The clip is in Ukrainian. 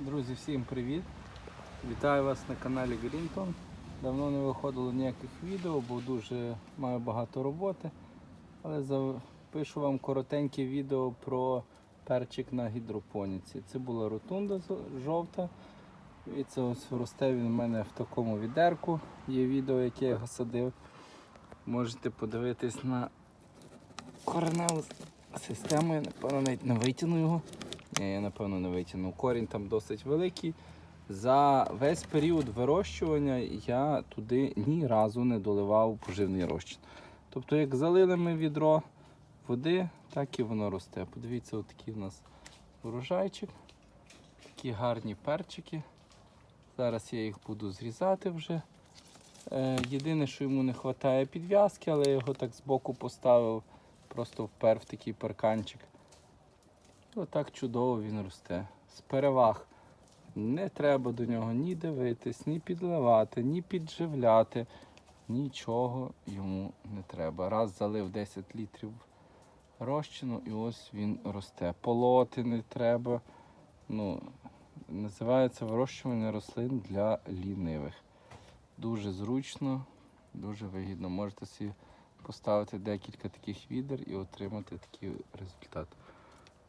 Друзі, всім привіт! Вітаю вас на каналі Грінтон. Давно не виходило ніяких відео, бо дуже маю багато роботи. Але запишу вам коротеньке відео про перчик на гідропоніці. Це була ротунда жовта. І це ось росте він у мене в такому відерку. Є відео, яке я його садив. Можете подивитись на кореневу систему. Я напевно навіть не витягну його. Ні, я напевно не витягнув. Корінь там досить великий. За весь період вирощування я туди ні разу не доливав поживний розчин. Тобто, як залили ми відро води, так і воно росте. Подивіться, отакий у нас урожайчик. Такі гарні перчики. Зараз я їх буду зрізати вже. Е, єдине, що йому не вистачає підв'язки, але я його так збоку поставив, просто впер в такий парканчик. Отак чудово він росте. З переваг не треба до нього ні дивитись, ні підливати, ні підживляти. Нічого йому не треба. Раз залив 10 літрів розчину і ось він росте. Полоти не треба. Ну, називається вирощування рослин для лінивих. Дуже зручно, дуже вигідно. Можете собі поставити декілька таких відер і отримати такий результат.